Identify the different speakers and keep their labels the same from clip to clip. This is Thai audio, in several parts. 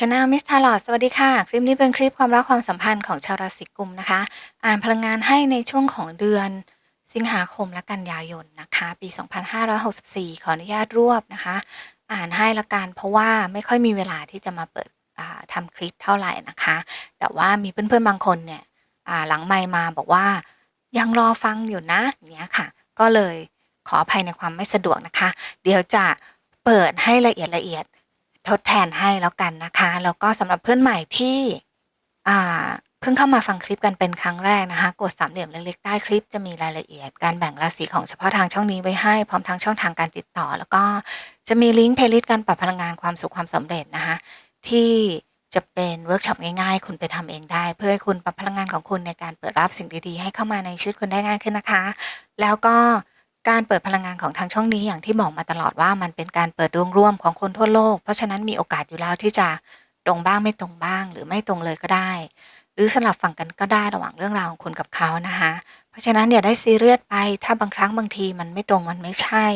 Speaker 1: ชนะมิสทาลอดสวัสดีค่ะ คลิปนี้เป็นคลิปความรักความสัมพันธ์ของชาวราศีกุมนะคะ อ่านพลังงานให้ในช่วงของเดือน สิงหาคมและกันยายนนะคะ ปี 2564 ขออนุญาตรวบนะคะ อ่านให้ละกันเพราะว่าไม่ค่อยมีเวลาที่จะมาเปิดอ่าทำคลิปเท่าไหร่นะคะ แต่ว่ามีเพื่อนๆบางคนเนี่ยหลังไมค์มาบอกว่ายังรอฟังอยู่นะอย่างเนี้ยค่ะ ก็เลยขออภัยในความไม่สะดวกนะคะ เดี๋ยวจะเปิดให้ละเอียดละเอียด ทดแทนให้แล้วกันนะคะ แล้วก็สำหรับเพื่อนใหม่ที่เพิ่งเข้ามาฟังคลิปกันเป็นครั้งแรกนะคะ กดสามเหลี่ยมเล็กๆใต้คลิปจะมีรายละเอียดการแบ่งราศีของเฉพาะทางช่องนี้ไว้ให้ พร้อมทั้งช่องทางการติดต่อ แล้วก็จะมีลิงก์เพลย์ลิสต์การปรับพลังงานความสุขความสำเร็จนะคะ ที่จะเป็นเวิร์กช็อปง่ายๆ คุณไปทำเองได้ เพื่อให้คุณปรับพลังงานของคุณในการเปิดรับสิ่งดีๆ ให้เข้ามาในชีวิตคุณได้ง่ายขึ้นนะคะ แล้วก็ การเปิดพลังงานของทางช่องนี้อย่างที่บอกมาตลอดว่ามันเป็นการเปิดดวงร่วมของคนทั่วโลก เพราะฉะนั้นมีโอกาสอยู่แล้วที่จะตรงบ้างไม่ตรงบ้าง หรือไม่ตรงเลยก็ได้ หรือสลับฝั่งกันก็ได้ระหว่างเรื่องราวของคุณกับเขานะคะเพราะฉะนั้นอย่าได้ซีเรียสไป ถ้าบางครั้งบางทีมันไม่ตรงมันไม่ใช่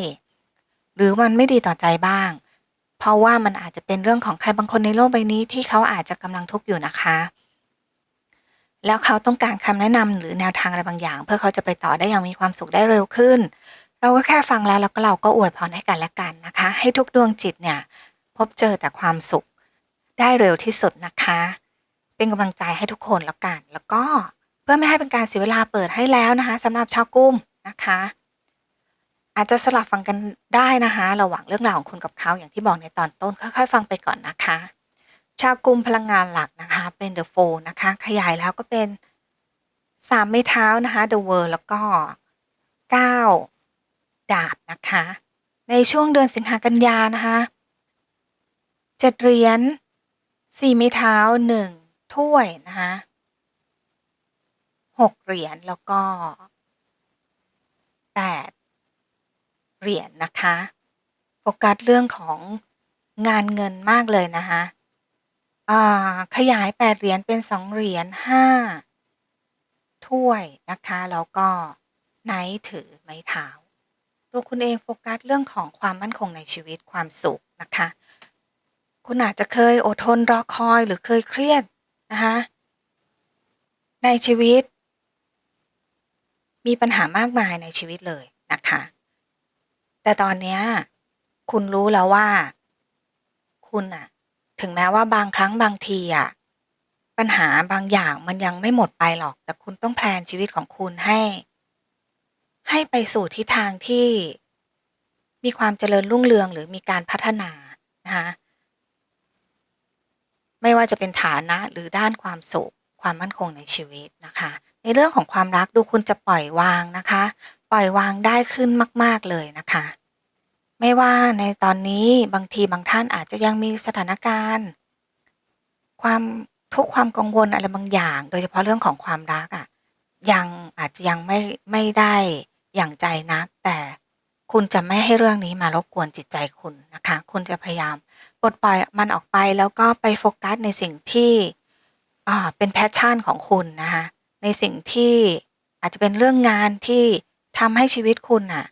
Speaker 1: หรือมันไม่ดีต่อใจบ้าง เพราะว่ามันอาจจะเป็นเรื่องของใครบางคนในโลกใบนี้ที่เขาอาจจะกำลังทุกข์อยู่นะคะแล้วเขาต้องการคำแนะนำหรือแนวทางอะไรบางอย่าง เพื่อเขาจะไปต่อได้อย่างมีความสุขได้เร็วขึ้น เราก็แค่ฟังแล้วแล้วก็เราก็อวยพรให้กันและกันนะคะ ให้ทุกดวงจิตเนี่ย พบเจอแต่ความสุขได้เร็วที่สุดนะคะ เป็นกำลังใจให้ทุกคนแล้วกัน แล้วก็เพื่อไม่ให้เป็นการเสียเวลาเปิดให้แล้วนะคะสำหรับชาวกุ้มนะคะ อาจจะสลับฟังกันได้นะคะระหว่างเรื่องราวของคุณกับเขาอย่างที่บอกในตอนต้นค่อยๆ ฟังไปก่อนนะคะ ชาวกุมพลังงานหลักนะคะ เป็น The Four นะคะ ขยายแล้วก็เป็นสามไม้เท้านะคะ The World แล้วก็เก้า ดาบนะคะ ในช่วงเดือนสิงหากันยานะคะเจ็ดเหรียญสี่ไม้เท้าหนึ่งถ้วยนะคะหกเหรียญแล้วก็แปดเหรียญนะคะโฟกัสเรื่องของงานเงินมากเลยนะคะอ่าขยาย8เหรียญเป็น2เหรียญ5ถ้วยนะคะ แล้วก็ไนท์ถือไม้เท้า ตัวคุณเองโฟกัสเรื่องของความมั่นคงในชีวิตความสุขนะคะ คุณอาจจะเคยอดทนรอคอยหรือเคยเครียดนะคะในชีวิต มีปัญหามากมายในชีวิตเลยนะคะ แต่ตอนนี้คุณรู้แล้วว่า คุณอะถึงแม้ว่าบางครั้งบางทีอะปัญหาบางอย่างมันยังไม่หมดไปหรอก แต่คุณต้องแพลนชีวิตของคุณให้ ให้ไปสู่ทิศทางที่มีความเจริญรุ่งเรืองหรือมีการพัฒนานะคะไม่ว่าจะเป็นฐานะหรือด้านความสุขความมั่นคงในชีวิตนะคะ ในเรื่องของความรักดูคุณจะปล่อยวางนะคะ ปล่อยวางได้ขึ้นมาก ๆเลยนะคะ ไม่ว่าในตอนนี้บางทีบางท่านอาจจะยังมีสถานการณ์ ความทุกความกังวลอะไรบางอย่าง โดยเฉพาะเรื่องของความรักอะยังอาจจะยังไม่ไม่ได้ อย่างใจนัก แต่คุณจะไม่ให้เรื่องนี้มารบกวนจิตใจคุณนะคะ คุณจะพยายามปลดปล่อยมันออกไปแล้วก็ไปโฟกัสในสิ่งที่เป็นแพชชั่นของคุณนะคะในสิ่งที่อาจจะเป็นเรื่องงานที่ทำให้ชีวิตคุณน่ะ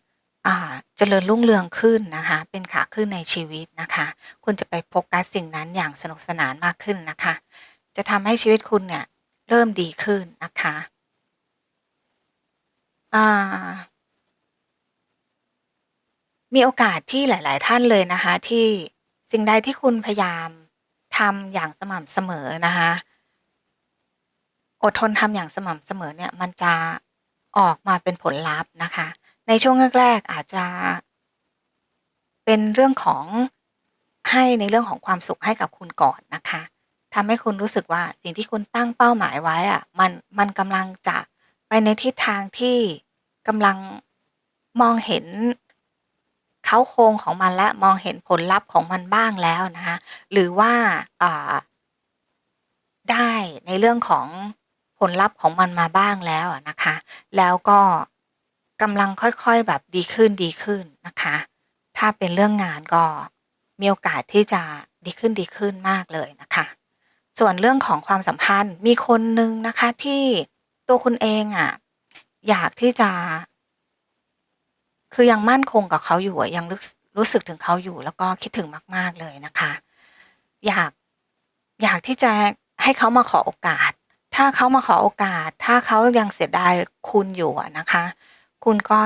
Speaker 1: เจริญรุ่งเรืองขึ้นนะคะ เป็นขาขึ้นในชีวิตนะคะ คุณจะไปโฟกัสสิ่งนั้นอย่างสนุกสนานมากขึ้นนะคะ จะทำให้ชีวิตคุณเนี่ยเริ่มดีขึ้นนะคะ อ่า มีโอกาสที่หลาย ๆ ท่านเลยนะคะ ที่สิ่งใดที่คุณพยายามทำอย่างสม่ำเสมอนะคะ อดทนทำอย่างสม่ำเสมอเนี่ยมันจะออกมาเป็นผลลัพธ์นะคะ ในช่วงแรก ๆ อาจจะ เป็นเรื่องของให้ในเรื่องของความสุขให้กับคุณก่อนนะคะทำให้คุณรู้สึกว่าสิ่งที่คุณตั้งเป้าหมายไว้อะมันมันกำลังจะไปในทิศทางที่กำลังมองเห็น เขาโครงของมันและมองเห็นผลลัพธ์ของมันบ้างแล้วนะคะหรือว่าได้ในเรื่องของผลลัพธ์ของมันมาบ้างแล้วนะคะ แล้วก็กำลังค่อยๆแบบดีขึ้นดีขึ้นนะคะ ถ้าเป็นเรื่องงานก็มีโอกาสที่จะดีขึ้นดีขึ้นมากเลยนะคะ ส่วนเรื่องของความสัมพันธ์มีคนหนึ่งนะคะที่ตัวคุณเองอะอยากที่จะ คือยังมั่นคงกับเขาอยู่ยังร,รู้สึกถึงเขาอยู่ แล้วก็คิดถึงมาก ๆเลยนะคะ อยากอยากที่จะให้เขามาขอโอกาส ถ้าเขามาขอโอกาส ถ้าเขายังเสียดายคุณอยู่นะคะ คุณก็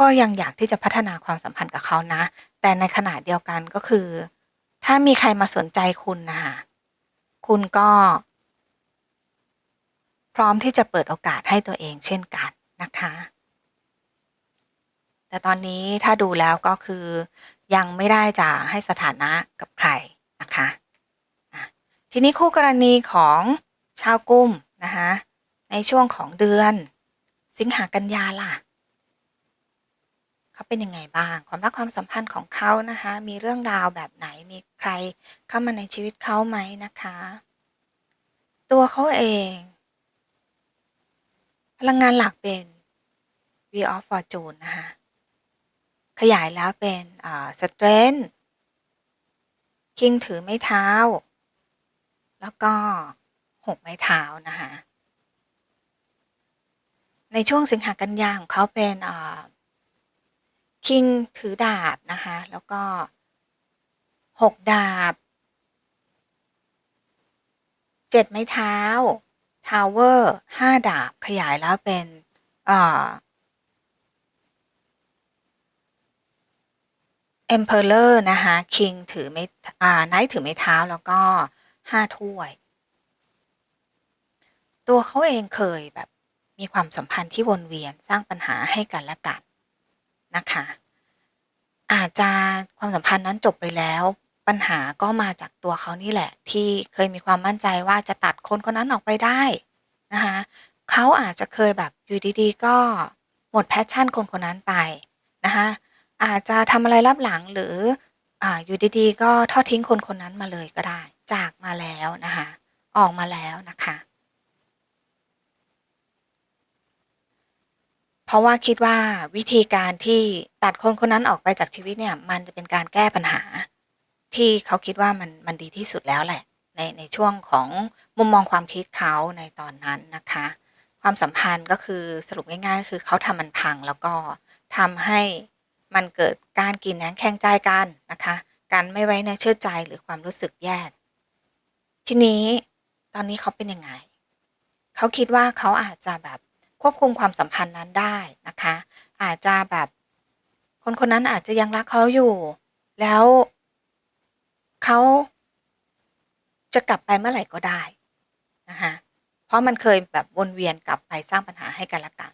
Speaker 1: ก็ยังอยากที่จะพัฒนาความสัมพันธ์กับเขานะ แต่ในขณะเดียวกันก็คือ ถ้ามีใครมาสนใจคุณน่ะค่ะคุณก็ พร้อมที่จะเปิดโอกาสให้ตัวเองเช่นกันนะคะ แต่ตอนนี้ถ้าดูแล้วก็คือยังไม่ได้จะให้สถานะกับใครนะคะทีนี้คู่กรณีของชาวกุมนะคะในช่วงของเดือน สิงหากันยาล่ะเขาเป็นยังไงบ้าง ความรักความสัมพันธ์ของเขานะคะมีเรื่องราวแบบไหนมีใครเข้ามาในชีวิตเขาไหมนะคะ ตัวเขาเอง พลังงานหลักเป็น Wheel of Fortune นะคะ ขยายแล้วเป็นอ่า Strength King ถือไม้เท้า แล้วก็หกไม้เท้านะคะในช่วงสิงหากันยาของเขาเป็นคิงถือดาบนะคะแล้วก็หกดาบเจ็ดไม้เท้าทาวเวอร์ห้าดาบขยายแล้วเป็นอ่า Emperor นะคะ King ถือไม้อ่า Knight ถือไม้เท้าแล้วก็ห้าถ้วย ตัวเขาเองเคยแบบมีความสัมพันธ์ที่วนเวียนสร้างปัญหาให้กันและกันนะคะ อาจจะความสัมพันธ์นั้นจบไปแล้วปัญหาก็มาจากตัวเขานี่แหละ ที่เคยมีความมั่นใจว่าจะตัดคนคนนั้นออกไปได้นะคะเขาอาจจะเคยแบบอยู่ดีๆ ก็หมด passion คนคนนั้นไปนะคะ อาจจะทำอะไรลับหลัง หรือ อ่า อยู่ดี ๆ ก็ทอดทิ้งคนคนนั้นมาเลยก็ได้ จากมาแล้วนะคะ ออกมาแล้วนะคะ เพราะว่าคิดว่าวิธีการที่ตัดคนคนนั้นออกไปจากชีวิตเนี่ย มันจะเป็นการแก้ปัญหา ที่เขาคิดว่ามันมันดีที่สุดแล้วแหละ ในในช่วงของมุมมองความคิดเขาในตอนนั้นนะคะ ความสัมพันธ์ก็คือสรุปง่ายๆ คือเขาทำมันพังแล้วก็ทำให้ มันเกิดการกินแหนงแข่งใจกันนะคะ การไม่ไว้เนื้อเชื่อใจหรือความรู้สึกแย่ทีนี้ตอนนี้เขาเป็นยังไง เขาคิดว่าเขาอาจจะแบบควบคุมความสัมพันธ์นั้นได้นะคะ อาจจะแบบ คนคนนั้นอาจจะยังรักเขาอยู่ แล้วเขาจะกลับไปเมื่อไหร่ก็ได้นะคะเพราะมันเคยแบบวนเวียนกลับไปสร้างปัญหาให้กันและกัน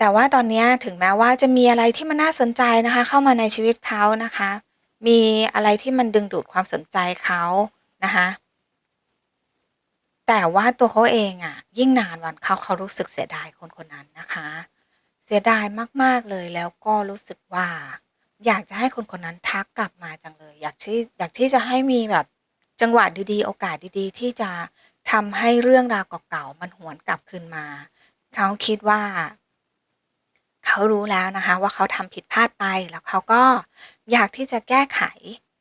Speaker 1: แต่ว่าตอนนี้ถึงแม้ว่าจะมีอะไรที่มันน่าสนใจนะคะ เข้ามาในชีวิตเขานะคะ มีอะไรที่มันดึงดูดความสนใจเขานะคะแต่ว่าตัวเขาเองอะยิ่งนานวันเขาเขารู้สึกเสียดายคนคนนั้นนะคะ เสียดายมากๆเลยแล้วก็รู้สึกว่า อยากจะให้คนคนนั้นทักกลับมาจังเลย อยากที่อยากที่จะให้มีแบบจังหวะดีๆ โอกาสดีๆ ที่จะทำให้เรื่องราวเก่าๆมันหวนกลับคืนมา เขาคิดว่า เขารู้แล้วนะคะว่าเขาทำผิดพลาดไปแล้วเขาก็อยากที่จะแก้ไข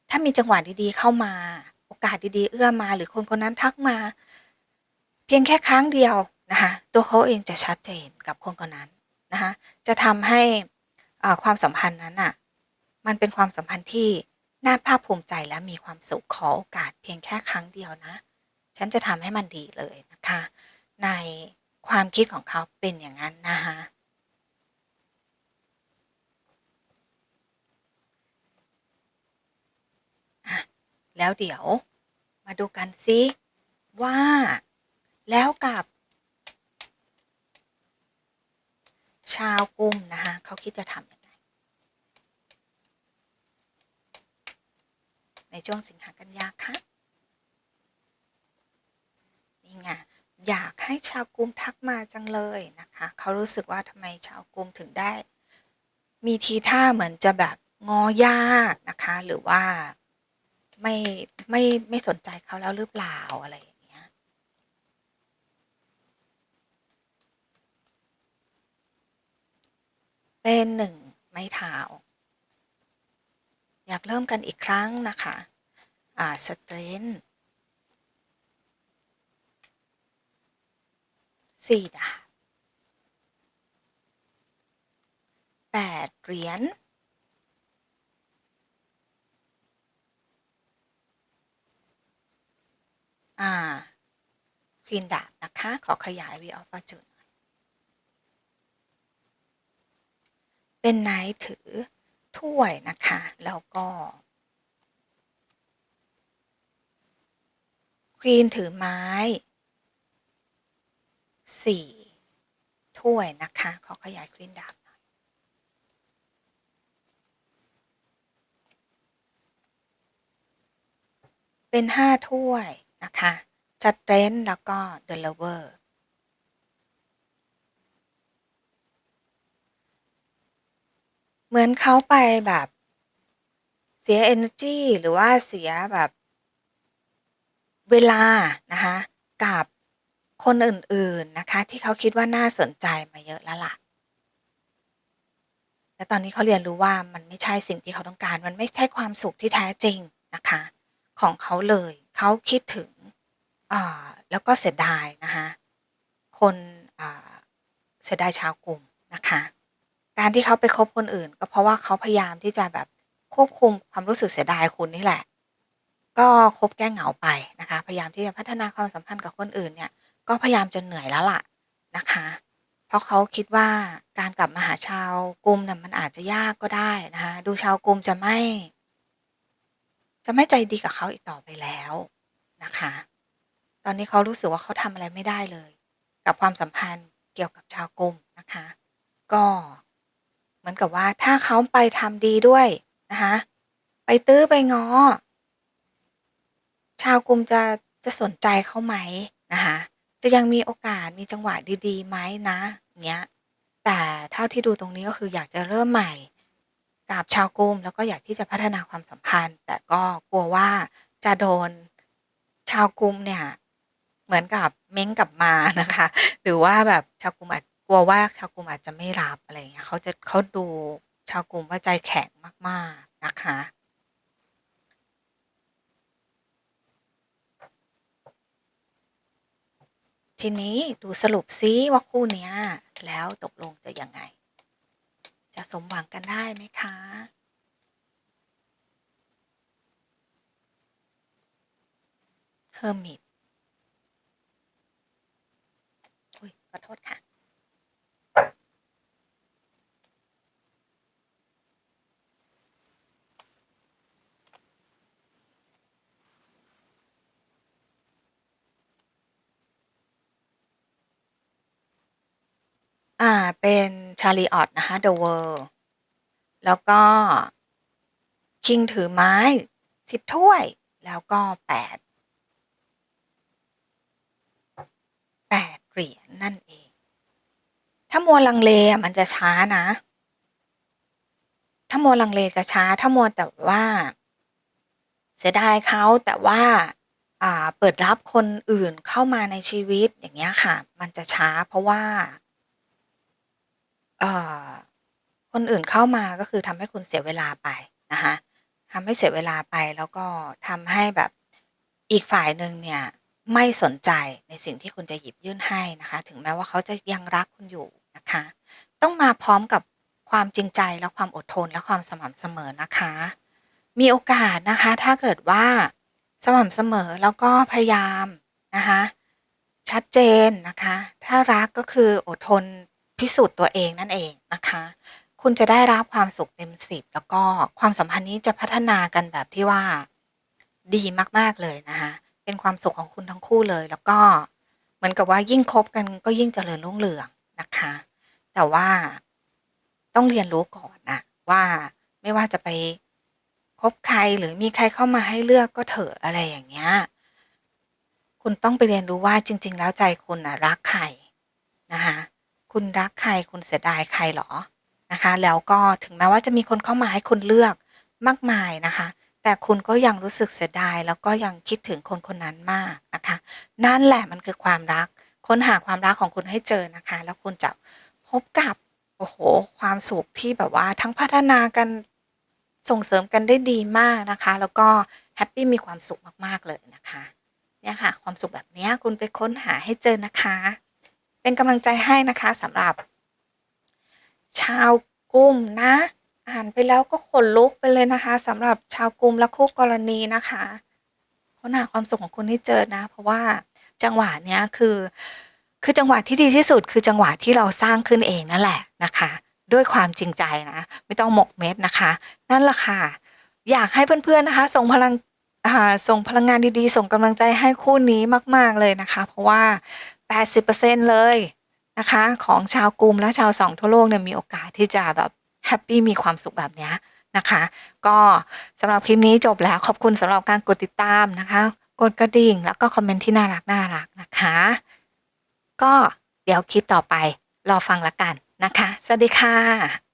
Speaker 1: ถ้ามีจังหวะดีๆเข้ามา โอกาสดีๆ เอื้อมาหรือคนคนนั้นทักมา เพียงแค่ครั้งเดียวนะคะตัวเขาเองจะชัดเจนกับคนคนนั้นนะคะจะทำให้อ่าความสัมพันธ์นั้นน่ะมันเป็นความสัมพันธ์ที่น่าภาคภูมิใจและมีความสุขขอโอกาสเพียงแค่ครั้งเดียวนะ ฉันจะทำให้มันดีเลยนะคะ ในความคิดของเขาเป็นอย่างงั้นนะคะ แล้วเดี๋ยวมาดูกันซิว่า แล้วกับ ชาวกุมนะคะเขาคิดจะทำยังไงในช่วงสิงหากันยาคะนี่ไงอยากให้ชาวกุมทักมาจังเลยนะคะเขารู้สึกว่าทำไมชาวกุมถึงได้ มีทีท่าเหมือนจะแบบงอยากนะคะ หรือว่า ไม่ไม่ไม่สนใจเขาแล้วหรือเปล่าอะไรอย่างเงี้ย เป็น1ไม้เท้าอยากเริ่มกันอีกครั้งนะคะ อ่า Strength 4ดาบ8เหรียญ อ่าควีนดาบนะคะ ขอขยาย Wheel of Fortune หน่อยเป็นไนท์ถือถ้วยนะคะ แล้วก็ควีนถือไม้สี่ถ้วยนะคะ ขอขยายควีนดาบหน่อยเป็นห้าถ้วย นะคะจัดเรนแล้วก็เดลเวอร์เหมือนเขาไปแบบเสีย energy หรือว่าเสียแบบเวลา นะคะ กับคนอื่น ๆ นะคะ ที่เขาคิดว่าน่าสนใจมาเยอะแล้วล่ะ และตอนนี้เขาเรียนรู้ว่ามันไม่ใช่สิ่งที่เขาต้องการ มันไม่ใช่ความสุขที่แท้จริงนะคะ ของเขาเลย เขาคิดถึงแล้วก็เสียดายนะคะคนเสียดายชาวกลุ่มนะคะ การที่เขาไปคบคนอื่น ก็เพราะว่าเขาพยายามที่จะแบบควบคุมความรู้สึกเสียดายคุณนี่แหละ ก็คบแก้เหงาไปนะคะ พยายามที่จะพัฒนาความสัมพันธ์กับคนอื่นเนี่ย ก็พยายามจนเหนื่อยแล้วล่ะนะคะ เพราะเขาคิดว่าการกลับมาหาชาวกลุ่มน่ะมันอาจจะยากก็ได้นะคะ ดูชาวกลุ่มจะไม่ จะไม่ใจดีกับเขาอีกต่อไปแล้วนะคะ ตอนนี้เขารู้สึกว่าเขาทำอะไรไม่ได้เลย กับความสัมพันธ์เกี่ยวกับชาวกลุ่มนะคะ ก็เหมือนกับว่าถ้าเขาไปทำดีด้วยนะคะ ไปตื้อไปงอ ชาวกลุ่มจะจะสนใจเขาไหมนะคะ จะยังมีโอกาสมีจังหวะดีๆไหมนะเงี้ยแต่เท่าที่ดูตรงนี้ก็คืออยากจะเริ่มใหม่ กับชาวกลุ่ม แล้วก็อยากที่จะพัฒนาความสัมพันธ์ แต่ก็กลัวว่าจะโดนชาวกลุ่มเนี่ยเหมือนกับเม้งกลับมานะคะ หรือว่าแบบชาวกลุ่มอาจกลัวว่าชาวกลุ่มอาจจะไม่รับอะไรอย่างเงี้ยเขาจะเขาดูชาวกลุ่มว่าใจแข็งมาก ๆนะคะทีนี้ดูสรุปซิว่าคู่เนี้ย แล้วตกลงจะยังไง จะสมหวังกันได้ไหมคะ เฮอร์มิตอุ้ยขอโทษค่ะอ่า เป็น ชาลีออตนะคะ The World แล้วก็ คิงถือไม้สิบถ้วย แล้วก็แปดแปดเหรียญนั่นเอง ถ้ามัวลังเลมันจะช้านะ ถ้ามัวลังเลจะช้า ถ้ามัวแต่ว่า เสียดายเขาแต่ว่าอ่าเปิดรับคนอื่นเข้ามาในชีวิตอย่างเงี้ยค่ะ มันจะช้าเพราะว่า เอ่อ คนอื่นเข้ามา ก็คือทำให้คุณเสียเวลาไปนะคะ ทำให้เสียเวลาไป แล้วก็ทำให้แบบอีกฝ่ายหนึ่งเนี่ย ไม่สนใจในสิ่งที่คุณจะหยิบยื่นให้นะคะ ถึงแม้ว่าเขาจะยังรักคุณอยู่นะคะ ต้องมาพร้อมกับความจริงใจ และความอดทน และความสม่ำเสมอนะคะ มีโอกาสนะคะ ถ้าเกิดว่าสม่ำเสมอ แล้วก็พยายามนะคะ ชัดเจนนะคะ ถ้ารักก็คืออดทน พิสูจน์ตัวเองนั่นเองนะคะ คุณจะได้รับความสุขเต็มสิบแล้วก็ความสัมพันธ์นี้จะพัฒนากันแบบที่ว่าดีมากๆเลยนะคะเป็นความสุขของคุณทั้งคู่เลย แล้วก็เหมือนกับว่ายิ่งคบกันก็ยิ่งเจริญรุ่งเรืองนะคะ แต่ว่าต้องเรียนรู้ก่อนนะว่าไม่ว่าจะไปคบใครหรือมีใครเข้ามาให้เลือกก็เถอะอะไรอย่างเงี้ยคุณต้องไปเรียนรู้ว่าจริง ๆ แล้วใจคุณน่ะรักใครนะคะ คุณรักใครคุณเสียดายใครเหรอ?นะคะ แล้วก็ถึงแม้ว่าจะมีคนเข้ามาให้คุณเลือกมากมายนะคะ แต่คุณก็ยังรู้สึกเสียดาย แล้วก็ยังคิดถึงคนคนนั้นมากนะคะ นั่นแหละมันคือความรักค้นหาความรักของคุณให้เจอนะคะ แล้วคุณจะพบกับโอ้โฮความสุขที่แบบว่าทั้งพัฒนากันส่งเสริมกันได้ดีมากนะคะ แล้วก็แฮปปี้มีความสุขมากๆเลยนะคะเนี่ยค่ะ ความสุขแบบนี้คุณไปค้นหาให้เจอนะคะ เป็นกำลังใจให้นะคะสำหรับ ชาวกุมนะอ่านไปแล้วก็ขนลุกไปเลยนะคะสำหรับชาวกุมและคู่กรณีนะคะค้นหาความสุขของคุณให้เจอนะ เพราะว่าจังหวะเนี้ยคือ คือจังหวะที่ดีที่สุด คือจังหวะที่เราสร้างขึ้นเองนั่นแหละนะคะ ด้วยความจริงใจนะ ไม่ต้องหมกเม็ดนะคะ นั่นแหละค่ะอยากให้เพื่อนๆนะคะ ส่งพลังส่งพลังงานดีๆ ส่งกำลังใจให้คู่นี้มาก ๆเลยนะคะ เพราะว่า 80%เลยนะคะ ของชาวกลุ่มและชาวสองทั่วโลกเนี่ยมีโอกาสที่จะแบบแฮปปี้มีความสุขแบบเนี้ยนะคะ ก็สำหรับคลิปนี้จบแล้วขอบคุณสำหรับการกดติดตามนะคะ กดกระดิ่งแล้วก็คอมเมนต์ที่น่ารักน่ารักนะคะ ก็เดี๋ยวคลิปต่อไปรอฟังละกันนะคะ สวัสดีค่ะ